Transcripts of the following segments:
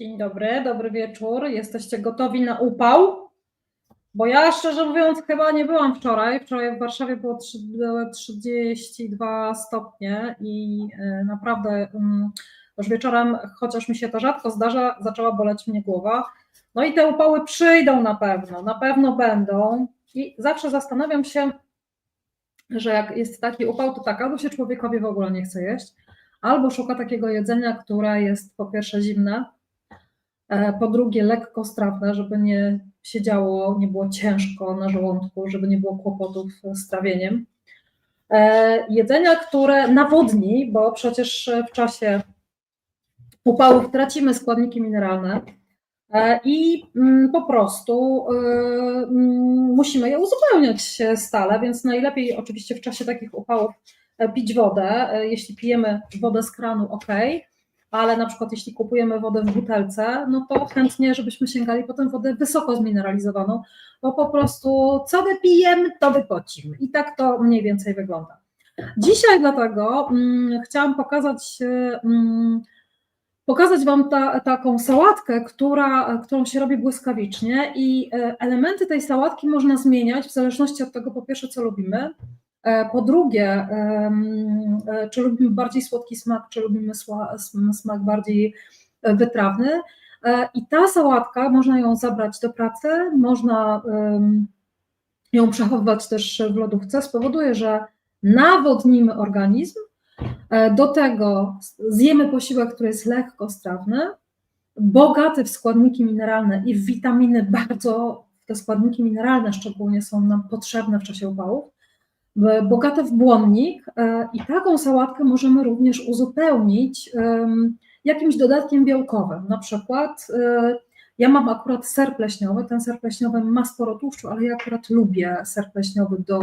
Dzień dobry, dobry wieczór. Jesteście gotowi na upał? Bo ja szczerze mówiąc chyba nie byłam wczoraj. Wczoraj w Warszawie było, trzy- były 32 stopnie i e, naprawdę mm, już wieczorem, chociaż mi się to rzadko zdarza, zaczęła boleć mnie głowa. No i te upały przyjdą na pewno, na pewno będą. I zawsze zastanawiam się, że jak jest taki upał, to tak, albo się człowiekowi w ogóle nie chce jeść, albo szuka takiego jedzenia, które jest po pierwsze zimne, po drugie lekko strawne, żeby nie siedziało, nie było ciężko na żołądku, żeby nie było kłopotów z trawieniem. E, Jedzenia, które nawodni, bo przecież w czasie upałów tracimy składniki mineralne e, i mm, po prostu e, mm, musimy je uzupełniać stale, więc najlepiej oczywiście w czasie takich upałów e, pić wodę. E, Jeśli pijemy wodę z kranu, ok, ale na przykład jeśli kupujemy wodę w butelce, no to chętnie, żebyśmy sięgali potem wodę wysoko zmineralizowaną, bo po prostu co wypijemy, to wypocimy. I tak to mniej więcej wygląda. Dzisiaj dlatego mm, chciałam pokazać, e, mm, pokazać Wam ta, taką sałatkę, która, którą się robi błyskawicznie i e, elementy tej sałatki można zmieniać w zależności od tego, po pierwsze, co lubimy, po drugie, e, czy lubimy bardziej słodki smak, czy lubimy smak bardziej e, wytrawny. E, I ta sałatka, można ją zabrać do pracy, można ją przechowywać też w lodówce, spowoduje, że nawodnimy organizm, E, Do tego zjemy posiłek, który jest lekko strawny, bogaty w składniki mineralne i w witaminy, bardzo te składniki mineralne szczególnie są nam potrzebne w czasie upałów, bogate w błonnik e, i taką sałatkę możemy również uzupełnić jakimś dodatkiem białkowym. Na przykład e, ja mam akurat ser pleśniowy, ten ser pleśniowy ma sporo tłuszczu, ale ja akurat lubię ser pleśniowy do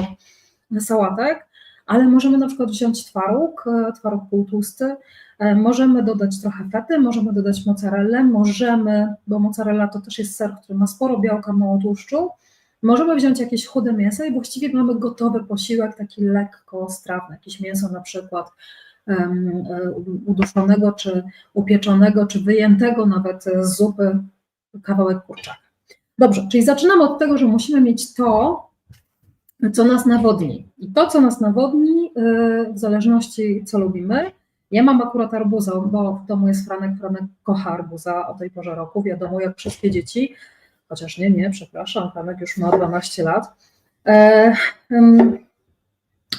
sałatek ale możemy na przykład wziąć twaróg, e, twaróg półtłusty, możemy dodać trochę fety, możemy dodać mozzarellę, możemy, bo mozzarella to też jest ser, który ma sporo białka, mało tłuszczu, możemy wziąć jakieś chude mięso i właściwie mamy gotowy posiłek, taki lekko strawny, jakieś mięso na przykład e, uduszonego, czy upieczonego, czy wyjętego nawet z zupy, kawałek kurczaka. Dobrze, czyli zaczynamy od tego, że musimy mieć to, co nas nawodni. I to, co nas nawodni, yy, w zależności co lubimy. Ja mam akurat arbuza, bo w domu jest Franek, Franek kocha arbuza o tej porze roku, wiadomo, jak wszystkie dzieci, chociaż nie, nie, przepraszam, Franek już ma 12 lat. E,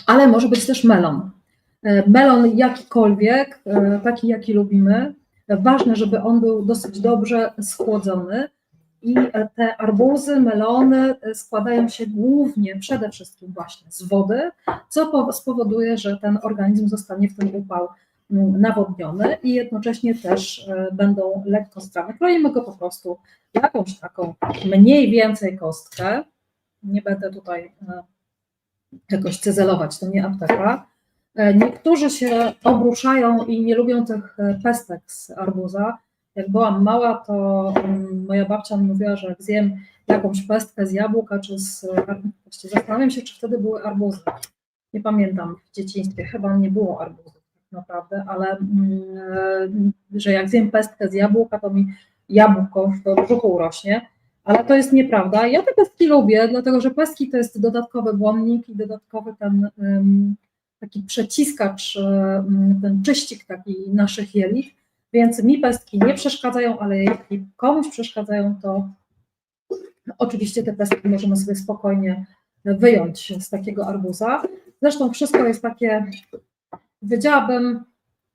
ale może być też melon. E, Melon jakikolwiek, e, taki jaki lubimy. Ważne, żeby on był dosyć dobrze schłodzony. I te arbuzy, melony składają się głównie, przede wszystkim właśnie z wody, co po- spowoduje, że ten organizm zostanie w ten upał nawodniony i jednocześnie też e, będą lekko strawne. Kroimy go po prostu jakąś taką mniej więcej kostkę. Nie będę tutaj e, jakoś cyzelować, to nie apteka. E, Niektórzy się obruszają i nie lubią tych pestek z arbuza. Jak byłam mała, to mm, moja babcia mi mówiła, że jak zjem jakąś pestkę z jabłka czy z. Właściwie zastanawiam się, czy wtedy były arbuzy. Nie pamiętam w dzieciństwie, chyba nie było arbuzów naprawdę, ale mm, że jak zjem pestkę z jabłka, to mi jabłko w brzuchu urośnie. Ale to jest nieprawda. Ja te pestki lubię, dlatego że pestki to jest dodatkowy błonnik i dodatkowy ten taki przeciskacz, ym, ten czyścik taki naszych jelit. Więc mi pestki nie przeszkadzają, ale jeśli komuś przeszkadzają, to oczywiście te pestki możemy sobie spokojnie wyjąć z takiego arbuza. Zresztą wszystko jest takie, powiedziałabym,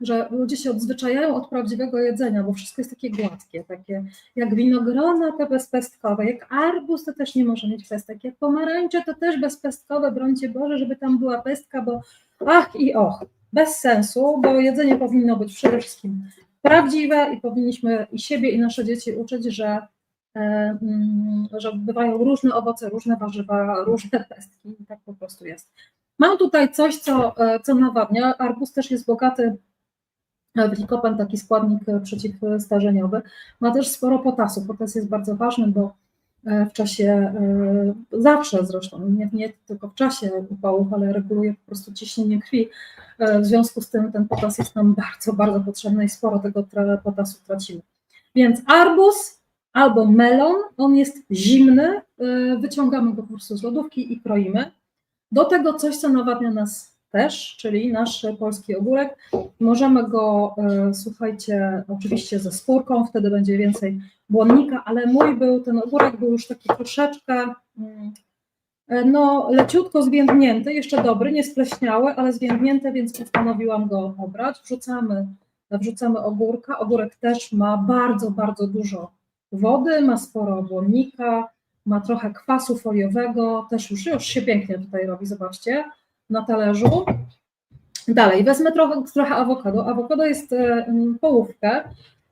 że ludzie się odzwyczajają od prawdziwego jedzenia, bo wszystko jest takie gładkie, takie jak winogrona to bezpestkowe, jak arbuz to też nie może mieć pestek, jak pomarańcze to też bezpestkowe, brońcie Boże, żeby tam była pestka, bo ach i och, bez sensu, bo jedzenie powinno być przede wszystkim prawdziwe i powinniśmy i siebie, i nasze dzieci uczyć, że, e, mm, że bywają różne owoce, różne warzywa, różne pestki i tak po prostu jest. Mam tutaj coś, co, e, co nawadnia. Arbuz też jest bogaty w likopen, taki składnik e, przeciwstarzeniowy. Ma też sporo potasu. Potas jest bardzo ważny, bo e, w czasie, e, zawsze zresztą, nie, nie tylko w czasie upałów, ale reguluje po prostu ciśnienie krwi. E, W związku z tym ten potas jest nam bardzo, bardzo potrzebny i sporo tego potasu tracimy. Więc arbuz albo melon, on jest zimny, wyciągamy go po prostu z lodówki i kroimy. Do tego coś, co nawadnia nas też, czyli nasz polski ogórek. Możemy go, y, słuchajcie, oczywiście ze skórką, wtedy będzie więcej błonnika, ale mój był, ten ogórek był już taki troszeczkę mm, no, leciutko zwiędnięty, jeszcze dobry, nie spleśniały, ale zwiędnięty, więc postanowiłam go obrać. Wrzucamy, wrzucamy ogórka. Ogórek też ma bardzo, bardzo dużo wody, ma sporo błonnika, ma trochę kwasu foliowego, też już, już się pięknie tutaj robi, zobaczcie, na talerzu. Dalej, wezmę trochę, trochę awokado. Awokado jest e, połówkę.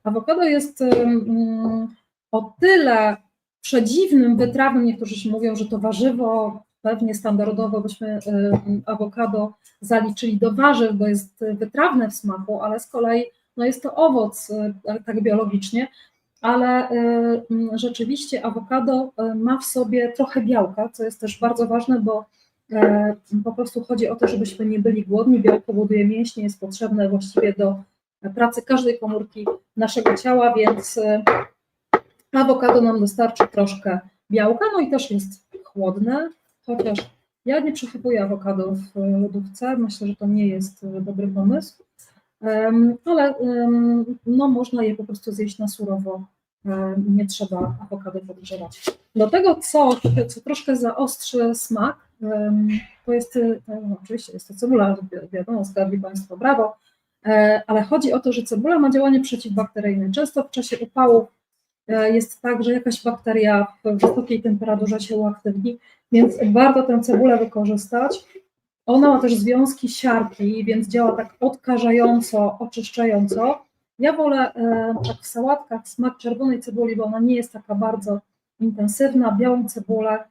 Awokado jest e, o tyle przedziwnym, wytrawnym, niektórzy mówią, że to warzywo, pewnie standardowo byśmy e, awokado zaliczyli do warzyw, bo jest wytrawne w smaku, ale z kolei no jest to owoc tak biologicznie, ale rzeczywiście awokado ma w sobie trochę białka, co jest też bardzo ważne, bo E, po prostu chodzi o to, żebyśmy nie byli głodni. Białko buduje mięśnie, jest potrzebne właściwie do pracy każdej komórki naszego ciała, więc e, awokado nam dostarczy troszkę białka, no i też jest chłodne, chociaż ja nie przechowuję awokado w lodówce, myślę, że to nie jest dobry pomysł, ale no, można je po prostu zjeść na surowo, nie trzeba awokado podgrzewać. Do tego coś, co troszkę zaostrzy smak, to jest, no, oczywiście jest to cebula, wiadomo, zgadli Państwo, brawo, e, ale chodzi o to, że cebula ma działanie przeciwbakteryjne. Często w czasie upału e, jest tak, że jakaś bakteria w wysokiej temperaturze się uaktywni, więc warto tę cebulę wykorzystać. Ona ma też związki siarki, więc działa tak odkażająco, oczyszczająco. Ja wolę e, tak w sałatkach smak czerwonej cebuli, bo ona nie jest taka bardzo intensywna. Białą cebulę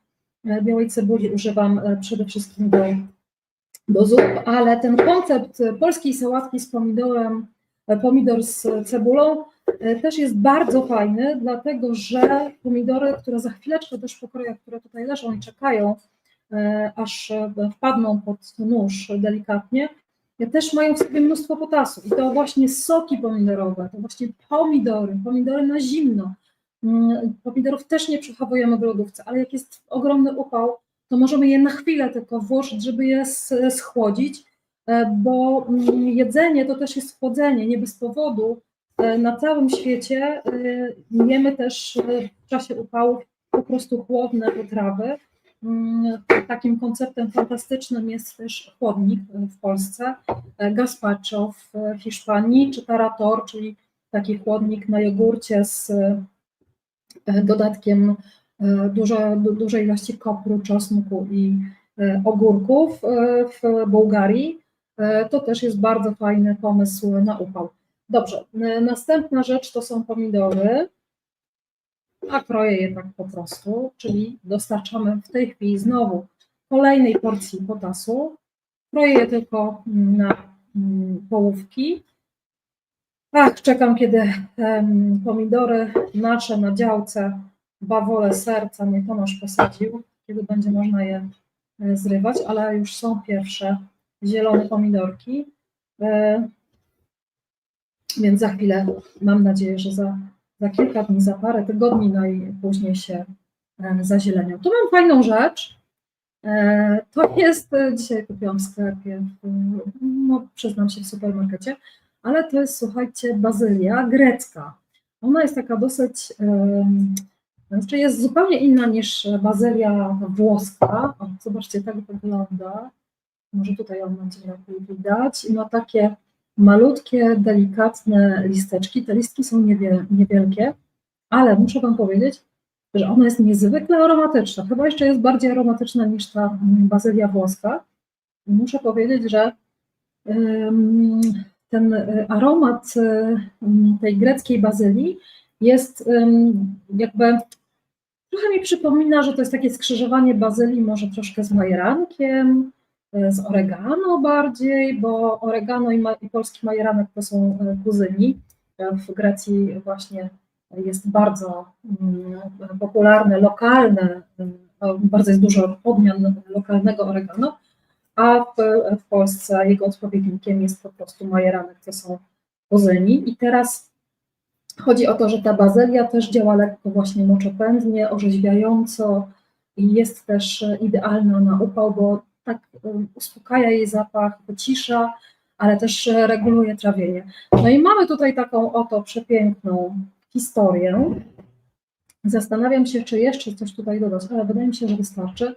E, białej cebuli używam e, przede wszystkim do, do zup, ale ten koncept polskiej sałatki z pomidorem, e, pomidor z cebulą też jest bardzo fajny, dlatego że pomidory, które za chwileczkę też pokroję, które tutaj leżą i czekają, aż wpadną pod nóż delikatnie, też mają w sobie mnóstwo potasu. I to właśnie soki pomidorowe, to właśnie pomidory, pomidory na zimno, Mm, pomidorów też nie przechowujemy w lodówce, ale jak jest ogromny upał, to możemy je na chwilę tylko włożyć, żeby je schłodzić, e, bo mm, jedzenie to też jest chłodzenie, nie bez powodu. E, na całym świecie e, jemy też w czasie upałów po prostu chłodne potrawy. Mm, takim konceptem fantastycznym jest też chłodnik w Polsce, gazpacho w Hiszpanii, czy tarator, czyli taki chłodnik na jogurcie z E, dodatkiem e, dużo, dużej ilości kopru, czosnku i e, ogórków w Bułgarii. To też jest bardzo fajny pomysł na upał. Dobrze, następna rzecz to są pomidory, a kroję je tak po prostu, czyli dostarczamy w tej chwili znowu kolejnej porcji potasu. Kroję je tylko na mm, połówki Ach, czekam, kiedy pomidory nasze na działce, bawole serca mój Tomasz posadził, kiedy będzie można je e, zrywać, ale już są pierwsze zielone pomidorki. E, więc za chwilę, mam nadzieję, że za, za kilka dni, za parę tygodni najpóźniej się e, zazielenią. Tu mam fajną rzecz. To jest, dzisiaj kupiłam w sklepie, no, przyznam się, w supermarkecie ale to jest, słuchajcie, bazylia grecka. Ona jest taka dosyć, znaczy jest zupełnie inna niż bazylia włoska. O, zobaczcie, tak wygląda. Może tutaj ją będzie lepiej widać. I ma takie malutkie, delikatne listeczki. Te listki są niewielkie, ale muszę Wam powiedzieć, że ona jest niezwykle aromatyczna. Chyba jeszcze jest bardziej aromatyczna niż ta bazylia włoska. I muszę powiedzieć, że ten e, aromat e, tej greckiej bazylii jest jakby trochę mi przypomina, że to jest takie skrzyżowanie bazylii może troszkę z majerankiem, z oregano bardziej, bo oregano i, ma, i polski majeranek to są kuzyni. W Grecji właśnie jest bardzo mm, popularne, lokalne, bardzo jest dużo odmian lokalnego oregano, a w, w Polsce jego odpowiednikiem jest po prostu majeranek, to są ozyni. I teraz Chodzi o to, że ta bazylia też działa lekko właśnie moczopędnie, orzeźwiająco i jest też idealna na upał, bo tak um, uspokaja jej zapach, wycisza, ale też reguluje trawienie. No i mamy tutaj taką oto przepiękną historię. Zastanawiam się, czy jeszcze coś tutaj dodać, ale wydaje mi się, że wystarczy.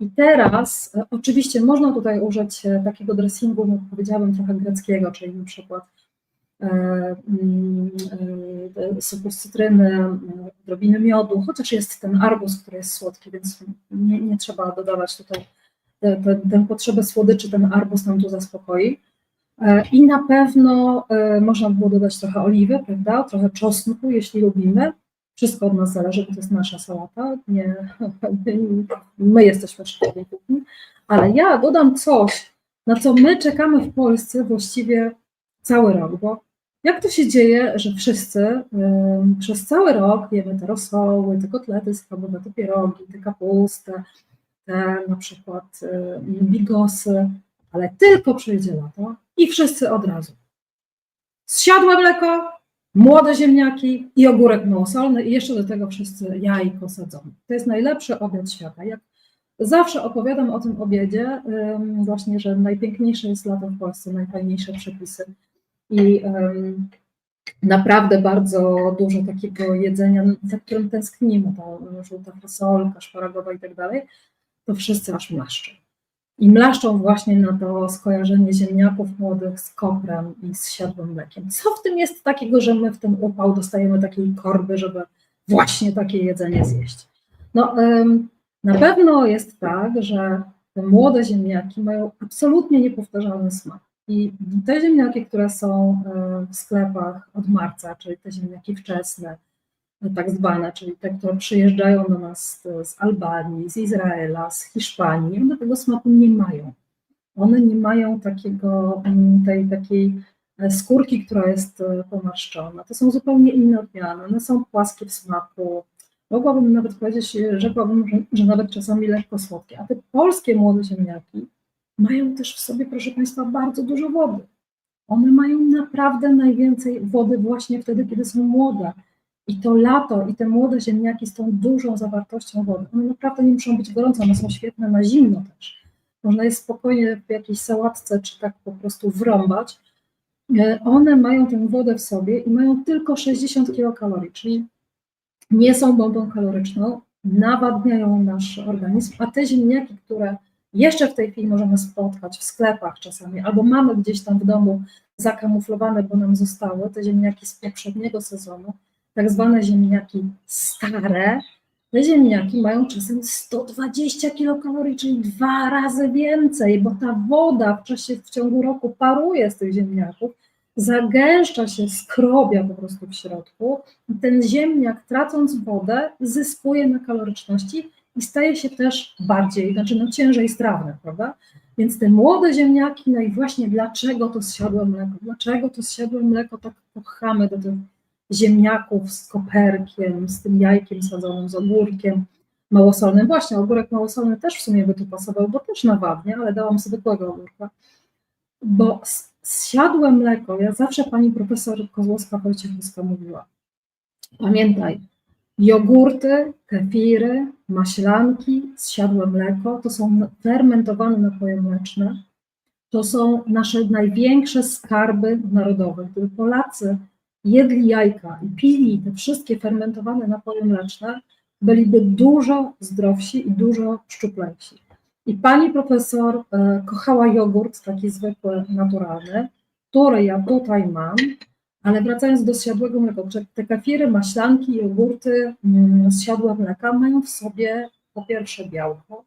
I teraz e, oczywiście można tutaj użyć e, takiego dressingu, jak powiedziałabym, trochę greckiego, czyli na przykład e, mm, e, soku z cytryny, e, odrobiny miodu, chociaż jest ten arbuz, który jest słodki, więc nie, nie trzeba dodawać tutaj te, te, potrzebę słodyczy, ten arbuz nam tu zaspokoi. E, I na pewno e, można było dodać trochę oliwy, prawda? Trochę czosnku, jeśli lubimy. Wszystko od nas zależy, bo to jest nasza sałata. Nie, my jesteśmy szefami kuchni, ale ja dodam coś, na co my czekamy w Polsce właściwie cały rok, bo jak to się dzieje, że wszyscy um, przez cały rok jemy te rosoły, te kotlety schabowe, te pierogi, te kapustę, na przykład um, bigosy, ale tylko przyjdzie lato i wszyscy od razu. Zsiadłe mleko, młode ziemniaki i ogórek małosolny i jeszcze do tego wszyscy jajko sadzone. To jest najlepszy obiad świata. Jak zawsze opowiadam o tym obiedzie, właśnie, że najpiękniejsze jest lato w Polsce, najfajniejsze przepisy i naprawdę bardzo dużo takiego jedzenia, za którym tęsknimy, ta żółta fasolka, szparagowa i tak dalej, to wszyscy aż mlaszczą. I mlaszczą właśnie na to skojarzenie ziemniaków młodych z koprem i z siadłym mlekiem. Co w tym jest takiego, że my w ten upał dostajemy takiej korby, żeby właśnie takie jedzenie zjeść? No, na pewno jest tak, że te młode ziemniaki mają absolutnie niepowtarzalny smak. I te ziemniaki, które są w sklepach od marca, czyli te ziemniaki wczesne, tak zwane, czyli te, które przyjeżdżają do nas z, Albanii, z Izraela, z Hiszpanii, one tego smaku nie mają. One nie mają takiego, mm, tej takiej e, skórki, która jest e, pomarszczona. To są zupełnie inne odmiany. One są płaskie w smaku. Mogłabym nawet powiedzieć, rzekłabym, że, że nawet czasami lekko słodkie. A te polskie młode ziemniaki mają też w sobie, proszę Państwa, bardzo dużo wody. One mają naprawdę najwięcej wody właśnie wtedy, kiedy są młode. I to lato i te młode ziemniaki z tą dużą zawartością wody, one naprawdę nie muszą być gorące, one są świetne na zimno też. Można je spokojnie w jakiejś sałatce czy tak po prostu wrąbać. E, one mają tę wodę w sobie i mają tylko 60 kilokalorii, czyli nie są bombą kaloryczną, nawadniają nasz organizm, a te ziemniaki, które jeszcze w tej chwili możemy spotkać w sklepach czasami, albo mamy gdzieś tam w domu zakamuflowane, bo nam zostały, te ziemniaki z poprzedniego sezonu, tak zwane ziemniaki stare, te ziemniaki mają czasem 120 kilokalorii, czyli dwa razy więcej, bo ta woda w czasie, w ciągu roku paruje z tych ziemniaków, zagęszcza się, skrobia po prostu w środku. I ten ziemniak tracąc wodę zyskuje na kaloryczności i staje się też bardziej, znaczy no ciężej strawny, prawda? Więc te młode ziemniaki, no i właśnie dlaczego to zsiadłe mleko, dlaczego to zsiadłe mleko? Tak kochamy do tych ziemniaków z koperkiem, z tym jajkiem sadzonym, z ogórkiem małosolnym. Właśnie, ogórek małosolny też w sumie by tu pasował, bo też nawadnia, ale dałam zwykłego ogórka. Bo zsiadłe mleko, ja zawsze pani profesor Kozłowska-Wojciechowska mówiła, pamiętaj, jogurty, kefiry, maślanki, zsiadłe mleko, to są fermentowane napoje mleczne, to są nasze największe skarby narodowe. Gdyby Polacy jedli jajka i pili te wszystkie fermentowane napoje mleczne, byliby dużo zdrowsi i dużo szczuplejsi. I pani profesor e, kochała jogurt, taki zwykły, naturalny, który ja tutaj mam, ale wracając do zsiadłego mleka, te kafiry, maślanki, jogurty mm, z siadła mleka mają w sobie po pierwsze białko,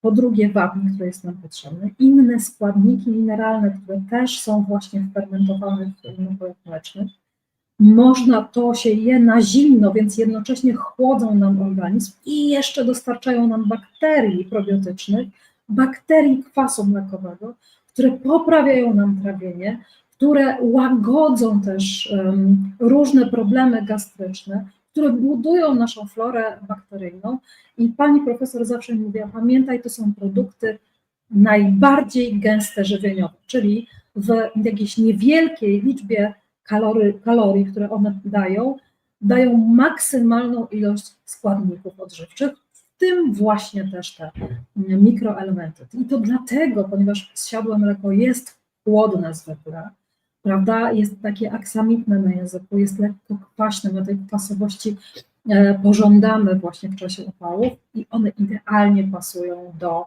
po drugie wapń, który jest nam potrzebny, inne składniki mineralne, które też są właśnie w fermentowanych napojach mlecznych, można to się je na zimno, więc jednocześnie chłodzą nam organizm i jeszcze dostarczają nam bakterii probiotycznych, bakterii kwasu mlekowego, które poprawiają nam trawienie, które łagodzą też um, różne problemy gastryczne, które budują naszą florę bakteryjną. I pani profesor zawsze mówiła: pamiętaj, to są produkty najbardziej gęste żywieniowo, czyli w jakiejś niewielkiej liczbie kalory, kalorii, które one dają, dają maksymalną ilość składników odżywczych, w tym właśnie też te mikroelementy. I to dlatego, ponieważ zsiadłe mleko jest chłodne zwykle, prawda, jest takie aksamitne na języku, jest lekko kwaśne, my tej kwasowości e, pożądamy właśnie w czasie upałów i one idealnie pasują do,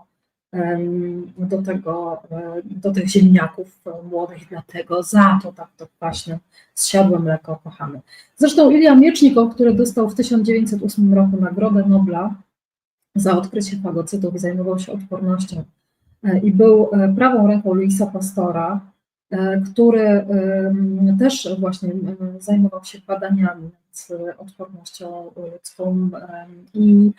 do, tego, e, do tych ziemniaków młodych, dlatego za to tak to kwaśne zsiadłe mleko kochamy. Zresztą Ilja Miecznikow, który dostał w 1908 roku Nagrodę Nobla za odkrycie fagocytów i zajmował się odpornością e, i był e, prawą ręką Luisa Pastora, który em, też właśnie zajmował się badaniami e, odpornością ludzką i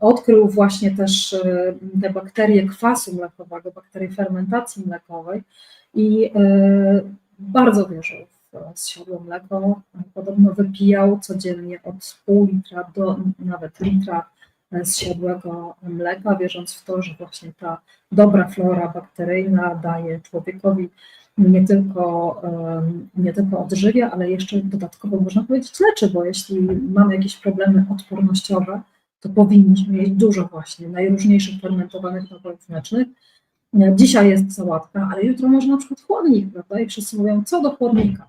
odkrył właśnie też e, te bakterie kwasu mlekowego, bakterie fermentacji mlekowej i e, bardzo wierzył w zsiadłe mleko. Podobno wypijał codziennie od pół litra do nawet litra zsiadłego mleka, wierząc w to, że właśnie ta dobra flora bakteryjna daje człowiekowi nie tylko, nie tylko odżywia, ale jeszcze dodatkowo można powiedzieć leczy, bo jeśli mamy jakieś problemy odpornościowe, to powinniśmy jeść dużo właśnie najróżniejszych fermentowanych napojów mlecznych. Dzisiaj jest sałatka, ale jutro może na przykład chłodnik, prawda? I wszyscy mówią, co do chłodnika.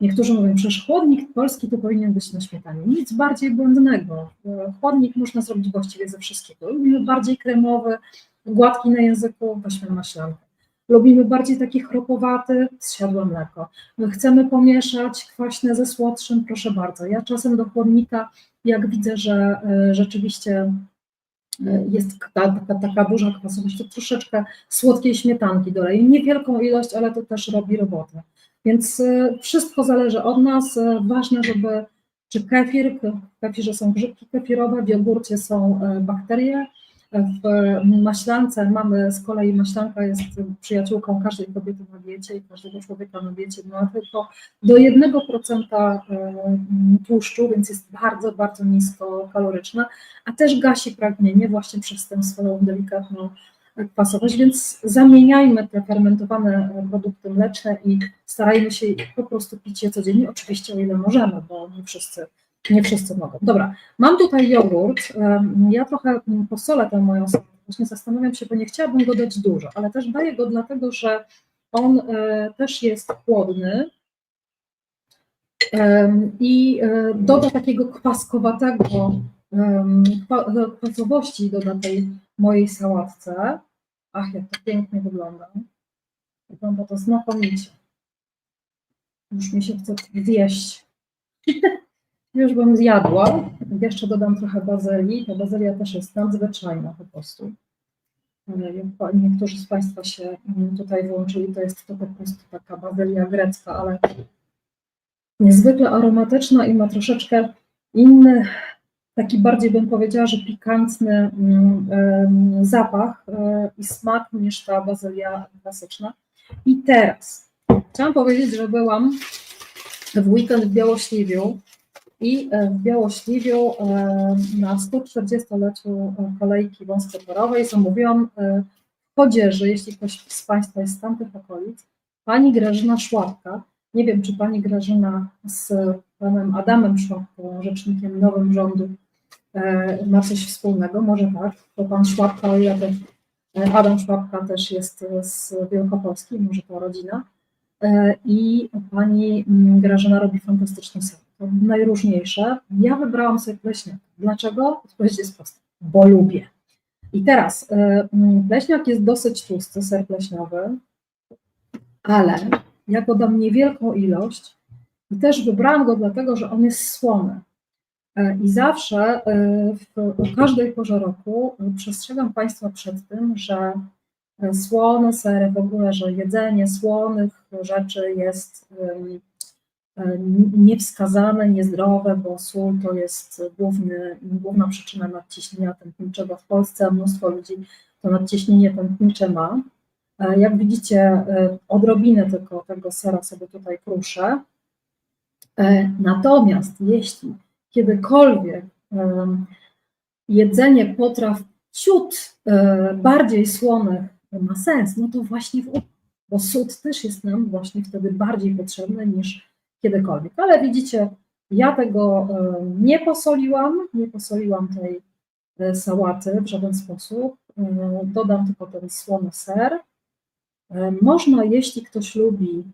Niektórzy mówią, przecież chłodnik polski to powinien być na śmietanie. Nic bardziej błędnego. Chłodnik można zrobić właściwie ze wszystkiego. Lubimy bardziej kremowy, gładki na języku, weźmy maślankę. Lubimy bardziej taki chropowaty, zsiadłe mleko. My chcemy pomieszać kwaśne ze słodszym, proszę bardzo. Ja czasem do chłodnika, jak widzę, że y, rzeczywiście y, jest ta, taka, taka duża kwasowość, to troszeczkę słodkiej śmietanki doleję. Niewielką ilość, ale to też robi robotę. Więc y, wszystko zależy od nas. Y, Ważne, żeby czy kefir, w kefirze są grzybki kefirowe, w jogurcie są y, bakterie, w maślance mamy z kolei, maślanka jest przyjaciółką każdej kobiety na diecie i każdego człowieka na diecie, ma tylko do 1% tłuszczu, więc jest bardzo, bardzo nisko kaloryczna, a też gasi pragnienie właśnie przez tę swoją delikatną kwasowość, więc zamieniajmy te fermentowane produkty mleczne i starajmy się po prostu pić je codziennie, oczywiście o ile możemy, bo nie wszyscy, nie wszyscy mogą. Dobra, mam tutaj jogurt, ja trochę posolę tę moją właśnie zastanawiam się, bo nie chciałabym go dać dużo, ale też daję go dlatego, że on e, też jest chłodny i e, doda takiego kwaskowatego kwasowości doda tej mojej sałatce. Ach, jak to pięknie wygląda. Wygląda to znakomicie. Już mi się chce zjeść. Już bym zjadła. Jeszcze dodam trochę bazylii. Ta bazylia też jest nadzwyczajna po prostu. Niektórzy z Państwa się mm, tutaj włączyli, to jest to po prostu taka bazylia grecka, ale niezwykle aromatyczna i ma troszeczkę inny, taki bardziej bym powiedziała, że pikantny mm, zapach e, i smak niż ta bazylia klasyczna. I teraz chciałam powiedzieć, że byłam w weekend w Białośliwiu i e, w Białośliwiu e, na 140-leciu kolejki wąskotorowej zamówiłam w Chodzieży, jeśli ktoś z Państwa jest z tamtych okolic, pani Grażyna Szłapka. Nie wiem, czy pani Grażyna z panem Adamem Szłapką, rzecznikiem nowym rządu, ma coś wspólnego, może tak, bo pan Szłapka, o ile e, Adam Szłapka też jest e, z Wielkopolski, może to rodzina. E, I pani mm, Grażyna robi fantastyczne ser. To najróżniejsze. Ja wybrałam ser pleśniak. Dlaczego? Odpowiedź jest prosta. Bo lubię. I teraz e, mm, pleśniak jest dosyć tłusty, ser pleśniowy, ale ja go dam niewielką ilość i też wybrałam go dlatego, że on jest słony. E, I zawsze e, w, każdej porze roku e, przestrzegam Państwa przed tym, że słone sery, w ogóle, że jedzenie słonych rzeczy jest niewskazane, niezdrowe, bo sól to jest główny, główna przyczyna nadciśnienia tętniczego w Polsce, a mnóstwo ludzi to nadciśnienie tętnicze ma. Jak widzicie, odrobinę tylko tego sera sobie tutaj kruszę. Natomiast jeśli kiedykolwiek jedzenie potraw ciut e, bardziej słonych ma sens, no to właśnie w bo sód też jest nam właśnie wtedy bardziej potrzebny niż kiedykolwiek. Ale widzicie, ja tego e, nie posoliłam, nie posoliłam tej e, sałaty w żaden sposób. Dodam tylko ten słony ser. Można, jeśli ktoś lubi,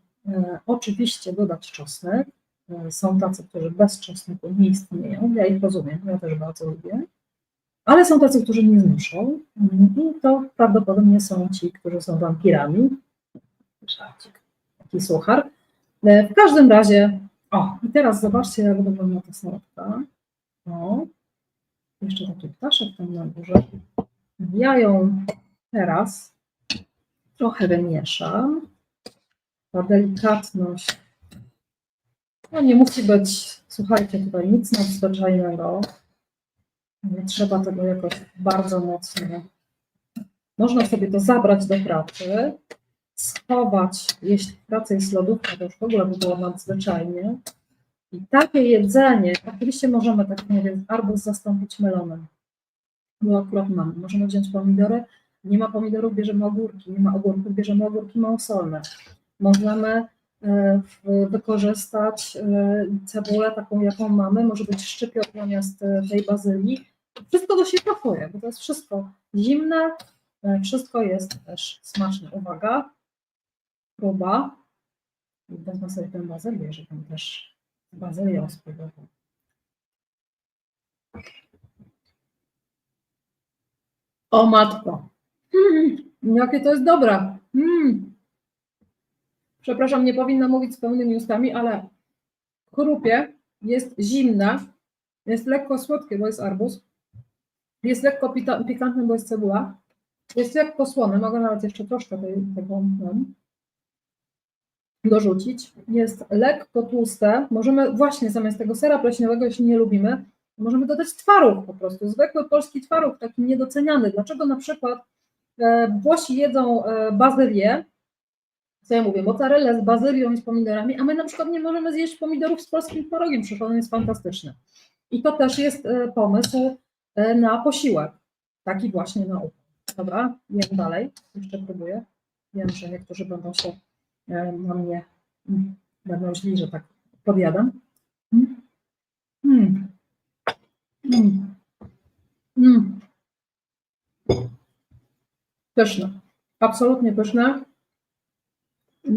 oczywiście dodać czosnek. E, Są tacy, którzy bez czosnku nie istnieją. Ja ich rozumiem, ja też bardzo lubię. Ale są tacy, którzy nie znoszą. Mm, I to prawdopodobnie są ci, którzy są wampirami. Żarcik. Taki suchar. E, W każdym razie, o, i teraz zobaczcie, jak wygląda ta sałatka. O, jeszcze taki ptaszek tam na górze. Ja ją teraz trochę wymieszam. Ta delikatność. No nie musi być, słuchajcie, tutaj nic nadzwyczajnego. Nie trzeba tego jakoś bardzo mocno. Można sobie to zabrać do pracy, schować, jeśli w pracy jest lodówka, to już w ogóle by było nadzwyczajnie. I takie jedzenie, oczywiście możemy, tak nie wiem, arbuz zastąpić melonem. Bo akurat mamy. Możemy wziąć pomidory, nie ma pomidorów, bierzemy ogórki, nie ma ogórków, bierzemy ogórki małosolne. Możemy wykorzystać e, cebulę taką, jaką mamy, może być szczypior zamiast e, tej bazylii. Wszystko to się pasuje, bo to jest wszystko zimne, e, wszystko jest też smaczne. Uwaga, próba. I Wezmę sobie tę bazylię, żebym też bazylią spróbował. O matko, mm, jakie to jest dobre. Mm. Przepraszam, nie powinna mówić z pełnymi ustami, ale chrupie, jest zimne, jest lekko słodkie, bo jest arbuz, jest lekko pikantne, bo jest cebula, jest lekko słone, mogę nawet jeszcze troszkę tej, tego um, dorzucić. Jest lekko tłuste, możemy właśnie zamiast tego sera pleśniowego, jeśli nie lubimy, możemy dodać twaróg po prostu, zwykły polski twaróg, taki niedoceniany. Dlaczego na przykład e, Włosi jedzą e, bazylię, co ja mówię, mozzarella z bazylią i z pomidorami, a my na przykład nie możemy zjeść pomidorów z polskim twarogiem, przecież on jest fantastyczny. I to też jest e, pomysł e, na posiłek, taki właśnie na upał. Dobra, jem dalej, jeszcze próbuję. Wiem, że niektórzy będą się e, na mnie, mm, będą źli, że tak podjadam. Mm. Mm. Mm. Mm. Pyszne, absolutnie pyszne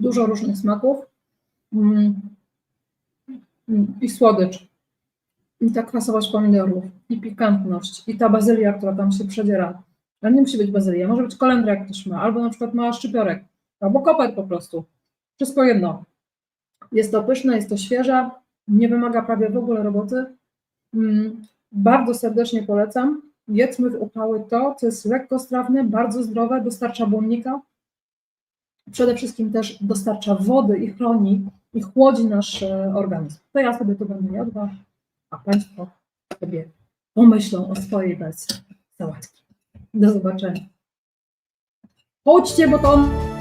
dużo różnych smaków Mm. I słodycz, i ta kwasowość pomidorów, i pikantność, i ta bazylia, która tam się przedziera. Ale nie musi być bazylia, może być kolendra, jak ktoś ma, albo na przykład ma szczypiorek, albo koper po prostu. Wszystko jedno. Jest to pyszne, jest to świeże, nie wymaga prawie w ogóle roboty. Mm. Bardzo serdecznie polecam. Jedzmy w upały to, co jest lekkostrawne, bardzo zdrowe, dostarcza błonnika, przede wszystkim też dostarcza wody i chroni i chłodzi nasz e, organizm. To ja sobie to będę jadła, a Państwo sobie pomyślą o swojej wersji sałatki. Do zobaczenia. Chodźcie, bo to.